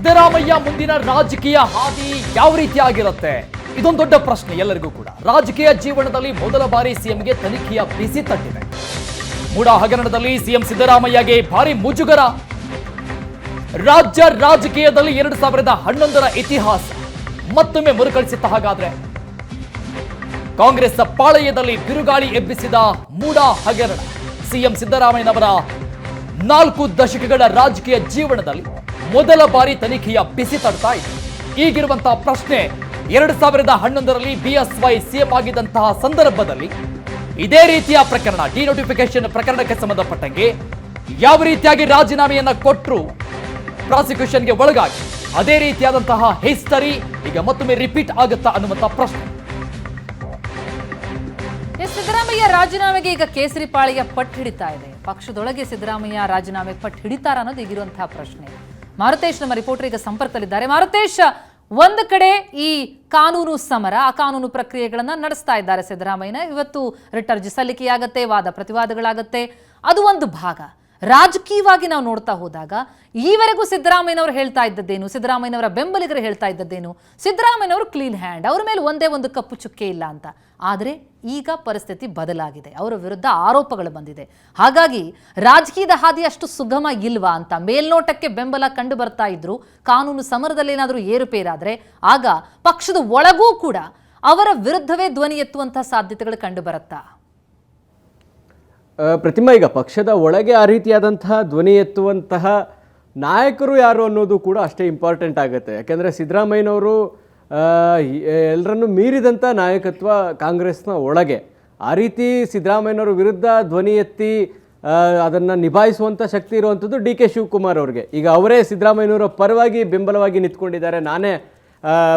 ಸಿದ್ದರಾಮಯ್ಯ ಮುಂದಿನ ರಾಜಕೀಯ ಹಾದಿ ಯಾವ ರೀತಿ ಆಗಿರುತ್ತೆ ಇದೊಂದು ದೊಡ್ಡ ಪ್ರಶ್ನೆ ಎಲ್ಲರಿಗೂ ಕೂಡ. ರಾಜಕೀಯ ಜೀವನದಲ್ಲಿ ಮೊದಲ ಬಾರಿ ಸಿಎಂಗೆ ತನಿಖೆಯ ಬಿಸಿ ತಟ್ಟಿದೆ. ಮೂಡ ಹಗರಣದಲ್ಲಿ ಸಿಎಂ ಸಿದ್ದರಾಮಯ್ಯಗೆ ಭಾರಿ ಮುಜುಗರ. ರಾಜ್ಯ ರಾಜಕೀಯದಲ್ಲಿ ಎರಡು ಸಾವಿರದ ಹನ್ನೊಂದರ ಇತಿಹಾಸ. ಮತ್ತೊಮ್ಮೆ ಮರುಕಳಿಸಿತ್ತ ಹಾಗಾದ್ರೆ. ಕಾಂಗ್ರೆಸ್ ಪಾಳಯದಲ್ಲಿ ಬಿರುಗಾಳಿ ಎಬ್ಬಿಸಿದ ಮೂಡ ಹಗರಣ. ಸಿಎಂ ಸಿದ್ದರಾಮಯ್ಯನವರ ನಾಲ್ಕು ದಶಕಗಳ ರಾಜಕೀಯ ಜೀವನದಲ್ಲಿ ಮೊದಲ ಬಾರಿ ತನಿಖೆಯ ಬಿಸಿ ತಡ್ತಾ ಇದೆ. ಈಗಿರುವಂತಹ ಪ್ರಶ್ನೆ, ಎರಡು ಸಾವಿರದ ಹನ್ನೊಂದರಲ್ಲಿ ಬಿಎಸ್ವೈ ಸಿಎಂ ಆಗಿದ್ದಂತಹ ಸಂದರ್ಭದಲ್ಲಿ ಇದೇ ರೀತಿಯ ಪ್ರಕರಣ ಡಿನೋಟಿಫಿಕೇಶನ್ ಪ್ರಕರಣಕ್ಕೆ ಸಂಬಂಧಪಟ್ಟಂಗೆ ಯಾವ ರೀತಿಯಾಗಿ ರಾಜೀನಾಮೆಯನ್ನ ಕೊಟ್ಟರು ಪ್ರಾಸಿಕ್ಯೂಷನ್ಗೆ ಒಳಗಾಗಿ? ಅದೇ ರೀತಿಯಾದಂತಹ ಹಿಸ್ಟರಿ ಈಗ ಮತ್ತೊಮ್ಮೆ ರಿಪೀಟ್ ಆಗುತ್ತಾ ಅನ್ನುವಂಥ ಪ್ರಶ್ನೆ. ಸಿದ್ದರಾಮಯ್ಯ ರಾಜೀನಾಮೆಗೆ ಈಗ ಕೇಸರಿ ಪಾಳಿಯ ಪಟ್ಟು ಹಿಡಿತಾ ಇದೆ. ಪಕ್ಷದೊಳಗೆ ಸಿದ್ದರಾಮಯ್ಯ ರಾಜೀನಾಮೆ ಪಟ್ಟು ಹಿಡಿತಾರ ಅನ್ನೋದು ಈಗಿರುವಂತಹ ಪ್ರಶ್ನೆ. ಮಾರುತೇಶ್ ನಮ್ಮ ರಿಪೋರ್ಟರ್ ಈಗ ಸಂಪರ್ಕದಲ್ಲಿದ್ದಾರೆ. ಮಾರುತೇಶ್, ಒಂದು ಕಡೆ ಈ ಕಾನೂನು ಸಮರ, ಆ ಕಾನೂನು ಪ್ರಕ್ರಿಯೆಗಳನ್ನು ನಡೆಸ್ತಾ ಇದ್ದಾರೆ ಸಿದ್ದರಾಮಯ್ಯನ ಇವತ್ತು ರಿಟ್ ಅರ್ಜಿ ಸಲ್ಲಿಕೆಯಾಗತ್ತೆ, ವಾದ ಪ್ರತಿವಾದಗಳಾಗತ್ತೆ. ಅದು ಒಂದು ಭಾಗ. ರಾಜಕೀಯವಾಗಿ ನಾವು ನೋಡ್ತಾ ಹೋದಾಗ ಈವರೆಗೂ ಸಿದ್ದರಾಮಯ್ಯನವರು ಹೇಳ್ತಾ ಇದ್ದದ್ದೇನು? ಸಿದ್ದರಾಮಯ್ಯನವರ ಬೆಂಬಲಿಗರು ಹೇಳ್ತಾ ಇದ್ದದ್ದೇನು? ಸಿದ್ದರಾಮಯ್ಯನವರು ಕ್ಲೀನ್ ಹ್ಯಾಂಡ್ ಅವರ ಮೇಲೆ ಒಂದೇ ಒಂದು ಕಪ್ಪು ಚುಕ್ಕೆ ಇಲ್ಲ ಅಂತ. ಆದರೆ ಈಗ ಪರಿಸ್ಥಿತಿ ಬದಲಾಗಿದೆ. ಅವರ ವಿರುದ್ಧ ಆರೋಪಗಳು ಬಂದಿದೆ. ಹಾಗಾಗಿ ರಾಜಕೀಯದ ಹಾದಿ ಅಷ್ಟು ಸುಗಮ ಇಲ್ವಾ ಅಂತ ಮೇಲ್ನೋಟಕ್ಕೆ ಬೆಂಬಲ ಕಂಡು ಬರ್ತಾ ಇದ್ರು, ಕಾನೂನು ಸಮರದಲ್ಲಿ ಏನಾದರೂ ಏರುಪೇರಾದರೆ, ಆಗ ಪಕ್ಷದ ಒಳಗೂ ಕೂಡ ಅವರ ವಿರುದ್ಧವೇ ಧ್ವನಿ ಎತ್ತುವಂತಹ ಸಾಧ್ಯತೆಗಳು ಕಂಡು ಬರುತ್ತಾ ಪ್ರತಿಮಾ ಈಗ ಪಕ್ಷದ ಒಳಗೆ ಆ ರೀತಿಯಾದಂತಹ ಧ್ವನಿ ಎತ್ತುವಂತಹ ನಾಯಕರು ಯಾರು ಅನ್ನೋದು ಕೂಡ ಅಷ್ಟೇ ಇಂಪಾರ್ಟೆಂಟ್ ಆಗುತ್ತೆ. ಯಾಕೆಂದರೆ ಸಿದ್ದರಾಮಯ್ಯನವರು ಎಲ್ಲರನ್ನು ಮೀರಿದಂಥ ನಾಯಕತ್ವ ಕಾಂಗ್ರೆಸ್ನ ಒಳಗೆ. ಆ ರೀತಿ ಸಿದ್ದರಾಮಯ್ಯನವರ ವಿರುದ್ಧ ಧ್ವನಿ ಎತ್ತಿ ಅದನ್ನು ನಿಭಾಯಿಸುವಂಥ ಶಕ್ತಿ ಇರುವಂಥದ್ದು ಡಿ ಕೆ ಶಿವಕುಮಾರ್ ಅವ್ರಿಗೆ. ಈಗ ಅವರೇ ಸಿದ್ದರಾಮಯ್ಯನವರ ಪರವಾಗಿ ಬೆಂಬಲವಾಗಿ ನಿಂತ್ಕೊಂಡಿದ್ದಾರೆ. ನಾನೇ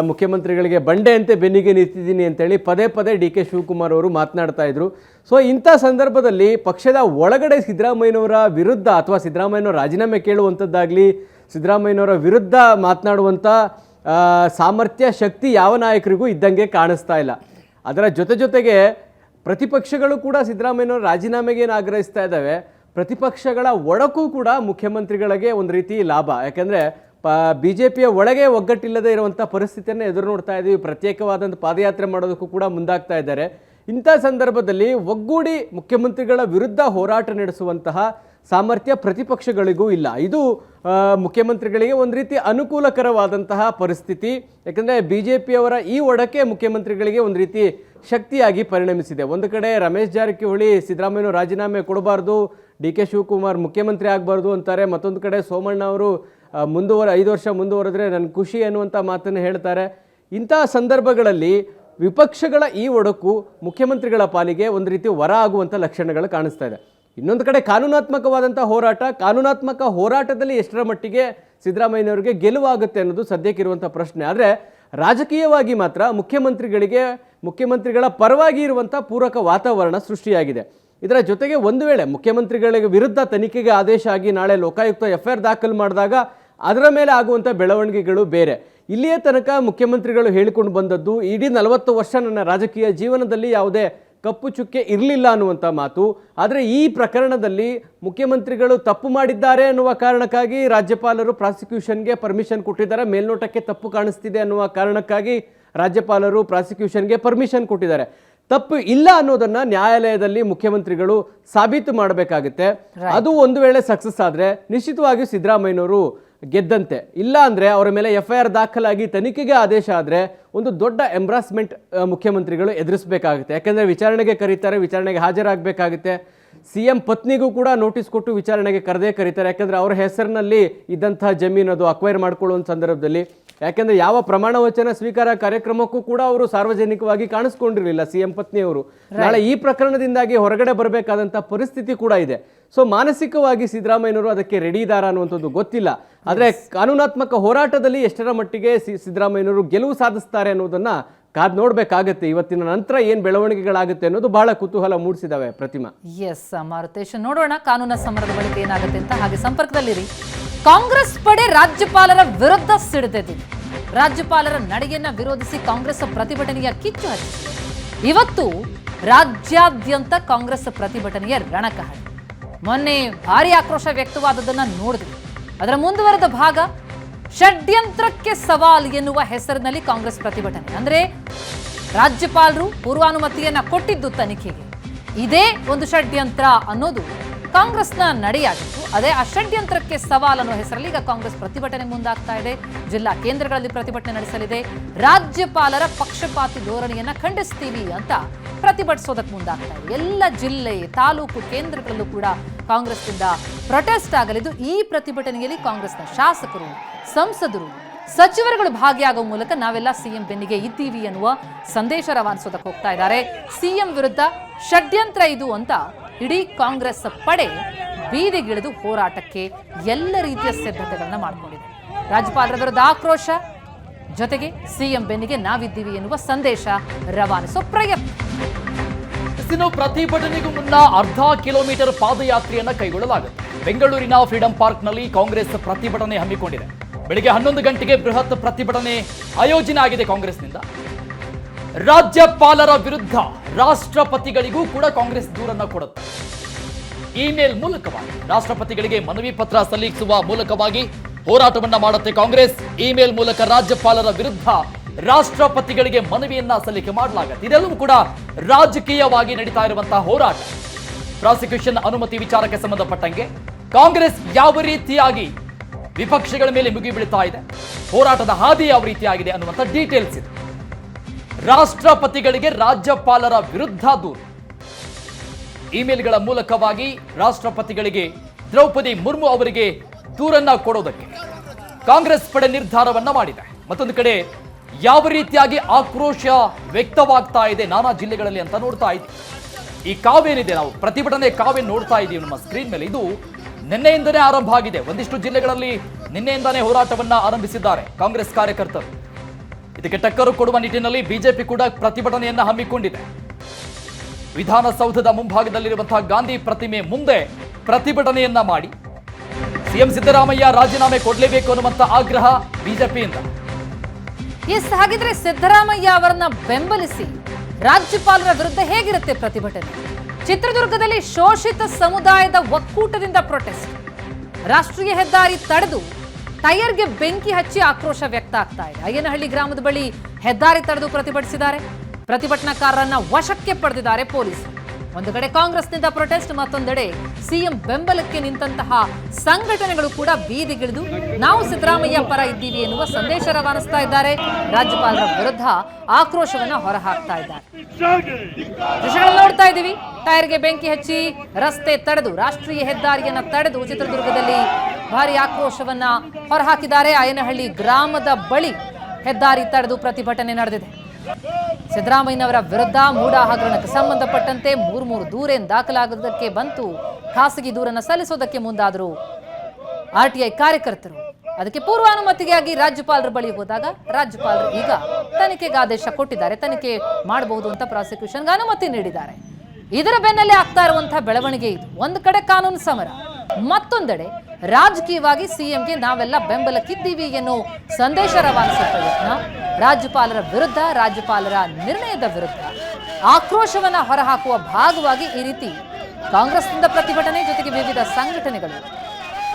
ಮುಖ್ಯಮಂತ್ರಿಗಳಿಗೆ ಬಂಡೆ ಅಂತೆ ಬೆನ್ನಿಗೆ ನಿಂತಿದ್ದೀನಿ ಅಂತೇಳಿ ಪದೇ ಪದೇ ಡಿ ಕೆ ಶಿವಕುಮಾರ್ ಅವರು ಮಾತನಾಡ್ತಾ ಇದ್ರು. ಸೊ ಇಂಥ ಸಂದರ್ಭದಲ್ಲಿ ಪಕ್ಷದ ಒಳಗಡೆ ಸಿದ್ದರಾಮಯ್ಯನವರ ವಿರುದ್ಧ ಅಥವಾ ಸಿದ್ದರಾಮಯ್ಯನವರ ರಾಜೀನಾಮೆ ಕೇಳುವಂಥದ್ದಾಗಲಿ, ಸಿದ್ದರಾಮಯ್ಯನವರ ವಿರುದ್ಧ ಮಾತನಾಡುವಂಥ ಸಾಮರ್ಥ್ಯ, ಶಕ್ತಿ ಯಾವ ನಾಯಕರಿಗೂ ಇದ್ದಂಗೆ ಕಾಣಿಸ್ತಾ ಇಲ್ಲ. ಅದರ ಜೊತೆ ಜೊತೆಗೆ ಪ್ರತಿಪಕ್ಷಗಳು ಕೂಡ ಸಿದ್ದರಾಮಯ್ಯನವರ ರಾಜೀನಾಮೆಗೆ ಆಗ್ರಹಿಸ್ತಾ ಇದ್ದಾವೆ? ಪ್ರತಿಪಕ್ಷಗಳ ಒಡಕು ಕೂಡ ಮುಖ್ಯಮಂತ್ರಿಗಳಿಗೆ ಒಂದು ರೀತಿ ಲಾಭ. ಯಾಕೆಂದರೆ ಪ ಬಿ ಜೆ ಪಿಯ ಒಳಗೆ ಒಗ್ಗಟ್ಟಿಲ್ಲದೆ ಇರುವಂಥ ಪರಿಸ್ಥಿತಿಯನ್ನು ಎದುರು ನೋಡ್ತಾ ಇದ್ದೀವಿ ಪ್ರತ್ಯೇಕವಾದಂಥ ಪಾದಯಾತ್ರೆ ಮಾಡೋದಕ್ಕೂ ಕೂಡ ಮುಂದಾಗ್ತಾ ಇದ್ದಾರೆ. ಇಂಥ ಸಂದರ್ಭದಲ್ಲಿ ಒಗ್ಗೂಡಿ ಮುಖ್ಯಮಂತ್ರಿಗಳ ವಿರುದ್ಧ ಹೋರಾಟ ನಡೆಸುವಂತಹ ಸಾಮರ್ಥ್ಯ ಪ್ರತಿಪಕ್ಷಗಳಿಗೂ ಇಲ್ಲ. ಇದು ಮುಖ್ಯಮಂತ್ರಿಗಳಿಗೆ ಒಂದು ರೀತಿ ಅನುಕೂಲಕರವಾದಂತಹ ಪರಿಸ್ಥಿತಿ. ಯಾಕಂದರೆ ಬಿ ಜೆ ಪಿಯವರ ಈ ಒಡಕೆ ಮುಖ್ಯಮಂತ್ರಿಗಳಿಗೆ ಒಂದು ರೀತಿ ಶಕ್ತಿಯಾಗಿ ಪರಿಣಮಿಸಿದೆ. ಒಂದು ಕಡೆ ರಮೇಶ್ ಜಾರಕಿಹೊಳಿ ಸಿದ್ದರಾಮಯ್ಯ ರಾಜೀನಾಮೆ ಕೊಡಬಾರ್ದು, ಡಿ ಕೆ ಶಿವಕುಮಾರ್ ಮುಖ್ಯಮಂತ್ರಿ ಆಗಬಾರ್ದು ಅಂತಾರೆ. ಮತ್ತೊಂದು ಕಡೆ ಸೋಮಣ್ಣ ಅವರು ಮುಂದುವರ ಐದು ವರ್ಷ ಮುಂದುವರೆದ್ರೆ ನನ್ನ ಖುಷಿ ಅನ್ನುವಂಥ ಮಾತನ್ನು ಹೇಳ್ತಾರೆ. ಇಂಥ ಸಂದರ್ಭಗಳಲ್ಲಿ ವಿಪಕ್ಷಗಳ ಈ ಒಡಕು ಮುಖ್ಯಮಂತ್ರಿಗಳ ಪಾಲಿಗೆ ಒಂದು ರೀತಿ ವರ ಆಗುವಂಥ ಲಕ್ಷಣಗಳು ಕಾಣಿಸ್ತಾ ಇದೆ. ಇನ್ನೊಂದು ಕಡೆ ಕಾನೂನಾತ್ಮಕವಾದಂಥ ಹೋರಾಟ, ಕಾನೂನಾತ್ಮಕ ಹೋರಾಟದಲ್ಲಿ ಎಷ್ಟರ ಮಟ್ಟಿಗೆ ಸಿದ್ದರಾಮಯ್ಯನವರಿಗೆ ಗೆಲುವಾಗುತ್ತೆ ಅನ್ನೋದು ಸದ್ಯಕ್ಕಿರುವಂಥ ಪ್ರಶ್ನೆ. ಆದರೆ ರಾಜಕೀಯವಾಗಿ ಮಾತ್ರ ಮುಖ್ಯಮಂತ್ರಿಗಳಿಗೆ, ಮುಖ್ಯಮಂತ್ರಿಗಳ ಪರವಾಗಿ ಇರುವಂಥ ಪೂರಕ ವಾತಾವರಣ ಸೃಷ್ಟಿಯಾಗಿದೆ. ಇದರ ಜೊತೆಗೆ ಒಂದು ವೇಳೆ ಮುಖ್ಯಮಂತ್ರಿಗಳಿಗೆ ವಿರುದ್ಧ ತನಿಖೆಗೆ ಆದೇಶ ಆಗಿ ನಾಳೆ ಲೋಕಾಯುಕ್ತ ಎಫ್ಐಆರ್ ದಾಖಲು ಮಾಡಿದಾಗ ಅದರ ಮೇಲೆ ಆಗುವಂಥ ಬೆಳವಣಿಗೆಗಳು ಬೇರೆ. ಇಲ್ಲಿಯ ತನಕ ಮುಖ್ಯಮಂತ್ರಿಗಳು ಹೇಳಿಕೊಂಡು ಬಂದದ್ದು ಇಡೀ ನಲವತ್ತು ವರ್ಷ ನನ್ನ ರಾಜಕೀಯ ಜೀವನದಲ್ಲಿ ಯಾವುದೇ ಕಪ್ಪು ಚುಕ್ಕೆ ಇರಲಿಲ್ಲ ಅನ್ನುವಂಥ ಮಾತು. ಆದರೆ ಈ ಪ್ರಕರಣದಲ್ಲಿ ಮುಖ್ಯಮಂತ್ರಿಗಳು ತಪ್ಪು ಮಾಡಿದ್ದಾರೆ ಅನ್ನುವ ಕಾರಣಕ್ಕಾಗಿ ರಾಜ್ಯಪಾಲರು ಪ್ರಾಸಿಕ್ಯೂಷನ್ಗೆ ಪರ್ಮಿಷನ್ ಕೊಟ್ಟಿದ್ದಾರೆ. ಮೇಲ್ನೋಟಕ್ಕೆ ತಪ್ಪು ಕಾಣಿಸ್ತಿದೆ ಅನ್ನುವ ಕಾರಣಕ್ಕಾಗಿ ರಾಜ್ಯಪಾಲರು ಪ್ರಾಸಿಕ್ಯೂಷನ್ಗೆ ಪರ್ಮಿಷನ್ ಕೊಟ್ಟಿದ್ದಾರೆ. ತಪ್ಪು ಇಲ್ಲ ಅನ್ನೋದನ್ನು ನ್ಯಾಯಾಲಯದಲ್ಲಿ ಮುಖ್ಯಮಂತ್ರಿಗಳು ಸಾಬೀತು ಮಾಡಬೇಕಾಗುತ್ತೆ. ಅದು ಒಂದು ವೇಳೆ ಸಕ್ಸಸ್ ಆದರೆ ನಿಶ್ಚಿತವಾಗಿಯೂ ಸಿದ್ದರಾಮಯ್ಯನವರು ಗೆದ್ದಂತೆ. ಇಲ್ಲ ಅಂದರೆ ಅವರ ಮೇಲೆ ಎಫ್ ಐ ಆರ್ ದಾಖಲಾಗಿ ತನಿಖೆಗೆ ಆದೇಶ ಆದರೆ ಒಂದು ದೊಡ್ಡ ಎಂಬ್ರಾಸ್ಮೆಂಟ್ ಮುಖ್ಯಮಂತ್ರಿಗಳು ಎದುರಿಸಬೇಕಾಗುತ್ತೆ. ಯಾಕೆಂದರೆ ವಿಚಾರಣೆಗೆ ಕರೀತಾರೆ, ವಿಚಾರಣೆಗೆ ಹಾಜರಾಗಬೇಕಾಗುತ್ತೆ. ಸಿ ಎಂ ಪತ್ನಿಗೂ ಕೂಡ ನೋಟಿಸ್ ಕೊಟ್ಟು ವಿಚಾರಣೆಗೆ ಕರೆದೇ ಕರೀತಾರೆ. ಯಾಕಂದರೆ ಅವರ ಹೆಸರಿನಲ್ಲಿ ಇದ್ದಂಥ ಜಮೀನು ಅದು ಅಕ್ವೈರ್ ಮಾಡ್ಕೊಳ್ಳುವಂಥ ಸಂದರ್ಭದಲ್ಲಿ. ಯಾಕೆಂದರೆ ಯಾವ ಪ್ರಮಾಣ ವಚನ ಸ್ವೀಕಾರ ಕಾರ್ಯಕ್ರಮಕ್ಕೂ ಕೂಡ ಅವರು ಸಾರ್ವಜನಿಕವಾಗಿ ಕಾಣಿಸ್ಕೊಂಡಿರಲಿಲ್ಲ ಸಿ ಎಂ ಪತ್ನಿಯವರು ನಾಳೆ ಈ ಪ್ರಕರಣದಿಂದಾಗಿ ಹೊರಗಡೆ ಬರಬೇಕಾದಂಥ ಪರಿಸ್ಥಿತಿ ಕೂಡ ಇದೆ. ಸೊ ಮಾನಸಿಕವಾಗಿ ಸಿದ್ದರಾಮಯ್ಯನವರು ಅದಕ್ಕೆ ರೆಡಿ ಇದ್ದಾರಾ ಅನ್ನುವಂಥದ್ದು ಗೊತ್ತಿಲ್ಲ. ಆದರೆ ಕಾನೂನಾತ್ಮಕ ಹೋರಾಟದಲ್ಲಿ ಎಷ್ಟರ ಮಟ್ಟಿಗೆ ಸಿ- ಸಿದ್ದರಾಮಯ್ಯನವರು ಗೆಲುವು ಸಾಧಿಸ್ತಾರೆ ಅನ್ನೋದನ್ನ ಕಾದ್ ನೋಡ್ಬೇಕಾಗತ್ತೆ, ಇವತ್ತಿನ ನಂತರ ಏನು ಬೆಳವಣಿಗೆಗಳಾಗುತ್ತೆ ಅನ್ನೋದು ಬಹಳ ಕುತೂಹಲ ಮೂಡಿಸಿದಾವೆ ಪ್ರತಿಮಾ. ಎಸ್ ಮಾರುತೇಶ್, ನೋಡೋಣ ಕಾನೂನು ಸಮರದ ಬಳಿಕ ಏನಾಗುತ್ತೆ ಅಂತ ಹಾಗೆ ಸಂಪರ್ಕದಲ್ಲಿರಿ. ಕಾಂಗ್ರೆಸ್ ಪಡೆ ರಾಜ್ಯಪಾಲರ ವಿರುದ್ಧ ಸಿಡಿತೈತಿ ರಾಜ್ಯಪಾಲರ ನಡೆಯನ್ನ ವಿರೋಧಿಸಿ ಕಾಂಗ್ರೆಸ್ ಪ್ರತಿಭಟನೆಯ ಕಿಚ್ಚು ಹಚ್ಚಿದೆ ಇವತ್ತು ರಾಜ್ಯಾದ್ಯಂತ ಕಾಂಗ್ರೆಸ್ ಪ್ರತಿಭಟನೆಯ ರಣಕಹಳೆ ಮೊನ್ನೆ ಭಾರಿ ಆಕ್ರೋಶ ವ್ಯಕ್ತವಾದದನ್ನ ನೋಡಿದ್ವಿ. ಅದರ ಮುಂದುವರೆದ ಭಾಗ ಷಡ್ಯಂತ್ರಕ್ಕೆ ಸವಾಲ್ ಎನ್ನುವ ಹೆಸರಿನಲ್ಲಿ ಕಾಂಗ್ರೆಸ್ ಪ್ರತಿಭಟನೆ. ಅಂದ್ರೆ ರಾಜ್ಯಪಾಲರು ಪೂರ್ವಾನುಮತಿಯನ್ನ ಕೊಟ್ಟಿದ್ದು ತನಿಖೆಗೆ. ಇದೇ ಒಂದು ಷಡ್ಯಂತ್ರ ಅನ್ನೋದು ಕಾಂಗ್ರೆಸ್ನ ನಡೆಯಾಗಿತ್ತು. ಅದೇ ಆ ಷಡ್ಯಂತ್ರಕ್ಕೆ ಸವಾಲ್ ಅನ್ನೋ ಹೆಸರಲ್ಲಿ ಈಗ ಕಾಂಗ್ರೆಸ್ ಪ್ರತಿಭಟನೆ ಮುಂದಾಗ್ತಾ ಇದೆ. ಜಿಲ್ಲಾ ಕೇಂದ್ರಗಳಲ್ಲಿ ಪ್ರತಿಭಟನೆ ನಡೆಸಲಿದೆ. ರಾಜ್ಯಪಾಲರ ಪಕ್ಷಪಾತಿ ಧೋರಣೆಯನ್ನ ಖಂಡಿಸ್ತೀವಿ ಅಂತ ಪ್ರತಿಭಟಿಸೋದಕ್ಕೆ ಮುಂದಾಗ್ತಾ ಇದೆ. ಎಲ್ಲ ಜಿಲ್ಲೆ, ತಾಲೂಕು ಕೇಂದ್ರಗಳಲ್ಲೂ ಕೂಡ ಕಾಂಗ್ರೆಸ್ನಿಂದ ಪ್ರೊಟೆಸ್ಟ್ ಆಗಲಿದ್ದು, ಈ ಪ್ರತಿಭಟನೆಯಲ್ಲಿ ಕಾಂಗ್ರೆಸ್ನ ಶಾಸಕರು, ಸಂಸದರು, ಸಚಿವರುಗಳು ಭಾಗಿಯಾಗುವ ಮೂಲಕ ನಾವೆಲ್ಲ ಸಿಎಂ ಬೆನ್ನಿಗೆ ಇದ್ದೀವಿ ಅನ್ನುವ ಸಂದೇಶ ರವಾನಿಸೋದಕ್ಕೆ ಹೋಗ್ತಾ ಇದ್ದಾರೆ. ಸಿಎಂ ವಿರುದ್ಧ ಷಡ್ಯಂತ್ರ ಇದು ಅಂತ ಇಡೀ ಕಾಂಗ್ರೆಸ್ ಪಡೆ ಬೀದಿಗಿಳಿದು ಹೋರಾಟಕ್ಕೆ ಎಲ್ಲ ರೀತಿಯ ಸಿದ್ಧತೆಗಳನ್ನ ಮಾಡಿಕೊಂಡಿದೆ. ರಾಜ್ಯಪಾಲರ ವಿರುದ್ಧ ಆಕ್ರೋಶ ಜೊತೆಗೆ ಸಿಎಂ ಬೆನ್ನಿಗೆ ನಾವಿದ್ದೀವಿ ಎನ್ನುವ ಸಂದೇಶ ರವಾನಿಸೋ ಪ್ರಯತ್ನ. ಇನ್ನು ಪ್ರತಿಭಟನೆಗೂ ಮುನ್ನ ಅರ್ಧ ಕಿಲೋಮೀಟರ್ ಪಾದಯಾತ್ರೆಯನ್ನು ಕೈಗೊಳ್ಳಲಾಗುತ್ತೆ. ಬೆಂಗಳೂರಿನ ಫ್ರೀಡಂ ಪಾರ್ಕ್ನಲ್ಲಿ ಕಾಂಗ್ರೆಸ್ ಪ್ರತಿಭಟನೆ ಹಮ್ಮಿಕೊಂಡಿದೆ. ಬೆಳಿಗ್ಗೆ ಹನ್ನೊಂದು ಗಂಟೆಗೆ ಬೃಹತ್ ಪ್ರತಿಭಟನೆ ಆಯೋಜನೆ ಆಗಿದೆ ಕಾಂಗ್ರೆಸ್ನಿಂದ. ರಾಜ್ಯಪಾಲರ ವಿರುದ್ಧ ರಾಷ್ಟ್ರಪತಿಗಳಿಗೂ ಕೂಡ ಕಾಂಗ್ರೆಸ್ ದೂರನ್ನು ಕೊಡುತ್ತೆ. ಇಮೇಲ್ ಮೂಲಕವಾಗಿ. ರಾಷ್ಟ್ರಪತಿಗಳಿಗೆ ಮನವಿ ಪತ್ರ ಸಲ್ಲಿಸುವ ಮೂಲಕವಾಗಿ ಹೋರಾಟವನ್ನ ಮಾಡುತ್ತೆ ಕಾಂಗ್ರೆಸ್. ಇಮೇಲ್ ಮೂಲಕ ರಾಜ್ಯಪಾಲರ ವಿರುದ್ಧ ರಾಷ್ಟ್ರಪತಿಗಳಿಗೆ ಮನವಿಯನ್ನ ಸಲ್ಲಿಕೆ ಮಾಡಲಾಗುತ್ತೆ. ಇದೆಲ್ಲವೂ ಕೂಡ ರಾಜಕೀಯವಾಗಿ ನಡೀತಾ ಇರುವಂತಹ ಹೋರಾಟ. ಪ್ರಾಸಿಕ್ಯೂಷನ್ ಅನುಮತಿ ವಿಚಾರಕ್ಕೆ ಸಂಬಂಧಪಟ್ಟಂಗೆ ಕಾಂಗ್ರೆಸ್ ಯಾವ ರೀತಿಯಾಗಿ ವಿಪಕ್ಷಗಳ ಮೇಲೆ ಮುಗಿ ಬೀಳ್ತಾ ಇದೆ, ಹೋರಾಟದ ಹಾದಿ ಯಾವ ರೀತಿಯಾಗಿದೆ ಅನ್ನುವಂಥ ಡೀಟೇಲ್ಸ್ ಇದೆ. ರಾಷ್ಟ್ರಪತಿಗಳಿಗೆ ರಾಜ್ಯಪಾಲರ ವಿರುದ್ಧ ದೂರು. ಇಮೇಲ್ಗಳ ಮೂಲಕವಾಗಿ ರಾಷ್ಟ್ರಪತಿಗಳಿಗೆ ದ್ರೌಪದಿ ಮುರ್ಮು ಅವರಿಗೆ ದೂರನ್ನ ಕೊಡೋದಕ್ಕೆ ಕಾಂಗ್ರೆಸ್ ಪಡೆ ನಿರ್ಧಾರವನ್ನ ಮಾಡಿದೆ. ಮತ್ತೊಂದು ಕಡೆ ಯಾವ ರೀತಿಯಾಗಿ ಆಕ್ರೋಶ ವ್ಯಕ್ತವಾಗ್ತಾ ಇದೆ ನಾನಾ ಜಿಲ್ಲೆಗಳಲ್ಲಿ ಅಂತ ನೋಡ್ತಾ ಇದ್ದೀವಿ ಈ ಕಾವೇನಿದೆ ನಾವು, ಪ್ರತಿಭಟನೆ ಕಾವೇನು ನೋಡ್ತಾ ಇದ್ದೀವಿ ನಮ್ಮ ಸ್ಕ್ರೀನ್ ಮೇಲೆ. ಇದು ನಿನ್ನೆಯಿಂದನೇ ಆರಂಭ ಆಗಿದೆ. ಒಂದಿಷ್ಟು ಜಿಲ್ಲೆಗಳಲ್ಲಿ ನಿನ್ನೆಯಿಂದಾನೇ ಹೋರಾಟವನ್ನ ಆರಂಭಿಸಿದ್ದಾರೆ ಕಾಂಗ್ರೆಸ್ ಕಾರ್ಯಕರ್ತರು. ಇದಕ್ಕೆ ಟಕ್ಕರು ಕೊಡುವ ನಿಟ್ಟಿನಲ್ಲಿ ಬಿಜೆಪಿ ಕೂಡ ಪ್ರತಿಭಟನೆಯನ್ನ ಹಮ್ಮಿಕೊಂಡಿದೆ. ವಿಧಾನಸೌಧದ ಮುಂಭಾಗದಲ್ಲಿರುವಂತಹ ಗಾಂಧಿ ಪ್ರತಿಮೆ ಮುಂದೆ ಪ್ರತಿಭಟನೆಯನ್ನ ಮಾಡಿ. ಸಿಎಂ ಸಿದ್ದರಾಮಯ್ಯ ರಾಜೀನಾಮೆ ಕೊಡಲೇಬೇಕು ಅನ್ನುವಂತ ಆಗ್ರಹ ಬಿಜೆಪಿಯಿಂದ. ಎಸ್, ಹಾಗಿದ್ರೆ ಸಿದ್ದರಾಮಯ್ಯ ಅವರನ್ನ ಬೆಂಬಲಿಸಿ ರಾಜ್ಯಪಾಲರ ವಿರುದ್ಧ ಹೇಗಿರುತ್ತೆ ಪ್ರತಿಭಟನೆ? ಚಿತ್ರದುರ್ಗದಲ್ಲಿ ಶೋಷಿತ ಸಮುದಾಯದ ಒಕ್ಕೂಟದಿಂದ ಪ್ರೊಟೆಸ್ಟ್ ರಾಷ್ಟ್ರೀಯ ಹೆದ್ದಾರಿ ತಡೆದು ಟೈರ್ಗೆ ಬೆಂಕಿ ಹಚ್ಚಿ ಆಕ್ರೋಶ ವ್ಯಕ್ತ ಆಗ್ತಾ ಇದೆ. ಅಯ್ಯನಹಳ್ಳಿ ಗ್ರಾಮದ ಬಳಿ ಹೆದ್ದಾರಿ ತಡೆದು ಪ್ರತಿಭಟಿಸಿದ್ದಾರೆ. ಪ್ರತಿಭಟನಾಕಾರರನ್ನ ವಶಕ್ಕೆ ಪಡೆದಿದ್ದಾರೆ ಪೊಲೀಸರು. ಒಂದು ಕಡೆ ಕಾಂಗ್ರೆಸ್ನಿಂದ ಪ್ರೊಟೆಸ್ಟ್, ಮತ್ತೊಂದೆಡೆ ಸಿಎಂ ಬೆಂಬಲಕ್ಕೆ ನಿಂತಹ ಸಂಘಟನೆಗಳು ಕೂಡ ಬೀದಿಗಿಳಿದು ನಾವು ಸಿದ್ದರಾಮಯ್ಯ ಪರ ಇದ್ದೀವಿ ಎನ್ನುವ ಸಂದೇಶ ರವಾನಿಸ್ತಾ ಇದ್ದಾರೆ. ರಾಜ್ಯಪಾಲರ ವಿರುದ್ಧ ಆಕ್ರೋಶವನ್ನು ಹೊರಹಾಕ್ತಾ ಇದ್ದಾರೆ. ನೋಡ್ತಾ ಇದ್ದೀವಿ. ಟೈರ್ಗೆ ಬೆಂಕಿ ಹಚ್ಚಿ ರಸ್ತೆ ತಡೆದು, ರಾಷ್ಟ್ರೀಯ ಹೆದ್ದಾರಿಯನ್ನು ತಡೆದು ಚಿತ್ರದುರ್ಗದಲ್ಲಿ ಭಾರಿ ಆಕ್ರೋಶವನ್ನ ಹೊರಹಾಕಿದ್ದಾರೆ. ಆಯನಹಳ್ಳಿ ಗ್ರಾಮದ ಬಳಿ ಹೆದ್ದಾರಿ ತಡೆದು ಪ್ರತಿಭಟನೆ ನಡೆದಿದೆ. ಸಿದ್ದರಾಮಯ್ಯನವರ ವಿರುದ್ಧ ಮೂಡ ಹಗರಣಕ್ಕೆ ಸಂಬಂಧಪಟ್ಟಂತೆ ಮೂರು ಮೂರು ದೂರೇನು ದಾಖಲಾಗುವುದಕ್ಕೆ ಬಂತು. ಖಾಸಗಿ ದೂರನ್ನು ಸಲ್ಲಿಸೋದಕ್ಕೆ ಮುಂದಾದರು ಆರ್ಟಿಐ ಕಾರ್ಯಕರ್ತರು. ಅದಕ್ಕೆ ಪೂರ್ವಾನುಮತಿಗಾಗಿ ರಾಜ್ಯಪಾಲರ ಬಳಿ ಹೋದಾಗ ರಾಜ್ಯಪಾಲರು ಈಗ ತನಿಖೆಗೆ ಆದೇಶ ಕೊಟ್ಟಿದ್ದಾರೆ. ತನಿಖೆ ಮಾಡಬಹುದು ಅಂತ ಪ್ರಾಸಿಕ್ಯೂಷನ್ಗೆ ಅನುಮತಿ ನೀಡಿದ್ದಾರೆ. ಇದರ ಬೆನ್ನಲ್ಲೇ ಆಗ್ತಾ ಇರುವಂತಹ ಬೆಳವಣಿಗೆ ಇದು. ಒಂದು ಕಡೆ ಕಾನೂನು ಸಮರ, ಮತ್ತೊಂದೆಡೆ ರಾಜಕೀಯವಾಗಿ ಸಿಎಂಗೆ ನಾವೆಲ್ಲ ಬೆಂಬಲಕ್ಕಿದ್ದೀವಿ ಎನ್ನುವ ಸಂದೇಶ ರವಾನಿಸುವ ಪ್ರಯತ್ನ ರಾಜ್ಯಪಾಲರ ವಿರುದ್ಧ, ರಾಜ್ಯಪಾಲರ ನಿರ್ಣಯದ ವಿರುದ್ಧ. ಆಕ್ರೋಶವನ್ನು ಹೊರಹಾಕುವ ಭಾಗವಾಗಿ ಈ ರೀತಿ ಕಾಂಗ್ರೆಸ್ನಿಂದ ಪ್ರತಿಭಟನೆ ಜೊತೆಗೆ ವಿವಿಧ ಸಂಘಟನೆಗಳು.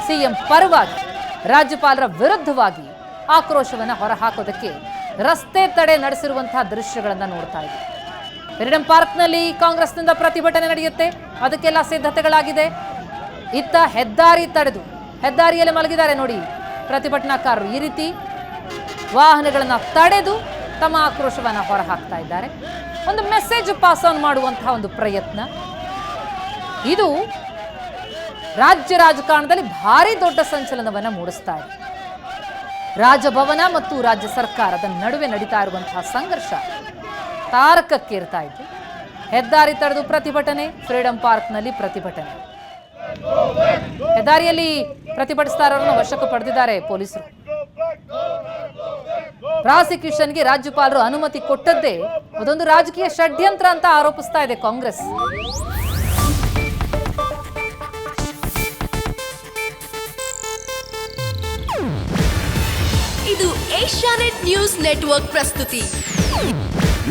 ಸಿಎಂ ಪರವಾಗಿ ರಾಜ್ಯಪಾಲರ ವಿರುದ್ಧವಾಗಿ ಆಕ್ರೋಶವನ್ನು ಹೊರಹಾಕೋದಕ್ಕೆ ರಸ್ತೆ ತಡೆ ನಡೆಸಿರುವಂತಹ ದೃಶ್ಯಗಳನ್ನು ನೋಡ್ತಾ ಇದ್ದೀವಿ ಫ್ರೀಡಂ ಪಾರ್ಕ್ನಲ್ಲಿ ಕಾಂಗ್ರೆಸ್ನಿಂದ ಪ್ರತಿಭಟನೆ ನಡೆಯುತ್ತೆ. ಅದಕ್ಕೆಲ್ಲ ಸಿದ್ಧತೆಗಳಾಗಿದೆ. ಇತ್ತ ಹೆದ್ದಾರಿ ತಡೆದು ಹೆದ್ದಾರಿಯಲ್ಲಿ ಮಲಗಿದ್ದಾರೆ ನೋಡಿ ಪ್ರತಿಭಟನಾಕಾರರು. ಈ ರೀತಿ ವಾಹನಗಳನ್ನು ತಡೆದು ತಮ್ಮ ಆಕ್ರೋಶವನ್ನು ಹೊರಹಾಕ್ತಾ ಇದ್ದಾರೆ. ಒಂದು ಮೆಸೇಜ್ ಪಾಸ್ ಆನ್ ಮಾಡುವಂತಹ ಒಂದು ಪ್ರಯತ್ನ. ಇದು ರಾಜ್ಯ ರಾಜಕಾರಣದಲ್ಲಿ ಭಾರಿ ದೊಡ್ಡ ಸಂಚಲನವನ್ನು ಮೂಡಿಸ್ತಾ ಇದೆ. ರಾಜಭವನ ಮತ್ತು ರಾಜ್ಯ ಸರ್ಕಾರದ ನಡುವೆ ನಡೀತಾ ಇರುವಂತಹ ಸಂಘರ್ಷ ತಾರಕಕ್ಕೇರ್ತಾ ಇತ್ತು ಹೆದ್ದಾರಿ ತಡೆದು ಪ್ರತಿಭಟನೆ, ಫ್ರೀಡಂ ಪಾರ್ಕ್ನಲ್ಲಿ ಪ್ರತಿಭಟನೆ. ಹೆದ್ದಾರಿಯಲ್ಲಿ ಪ್ರತಿಭಟಿಸಿದಾರರನ್ನು ವಶಕ್ಕೆ ಪಡೆದಿದ್ದಾರೆ ಪೊಲೀಸರು. ಪ್ರಾಸಿಕ್ಯೂಷನ್ಗೆ ರಾಜ್ಯಪಾಲರು ಅನುಮತಿ ಕೊಟ್ಟದ್ದೇ ಅದೊಂದು ರಾಜಕೀಯ ಷಡ್ಯಂತ್ರ ಅಂತ ಆರೋಪಿಸ್ತಾ ಇದೆ ಕಾಂಗ್ರೆಸ್. ಇದು ಏಷ್ಯಾನೆಟ್ ನ್ಯೂಸ್ ನೆಟ್ವರ್ಕ್ ಪ್ರಸ್ತುತಿ.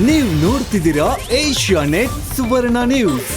ನೀವು ನೋಡ್ತಿದ್ದೀರಾ ಏಷ್ಯಾ ನೆಟ್ ಸುವರ್ಣ ನ್ಯೂಸ್.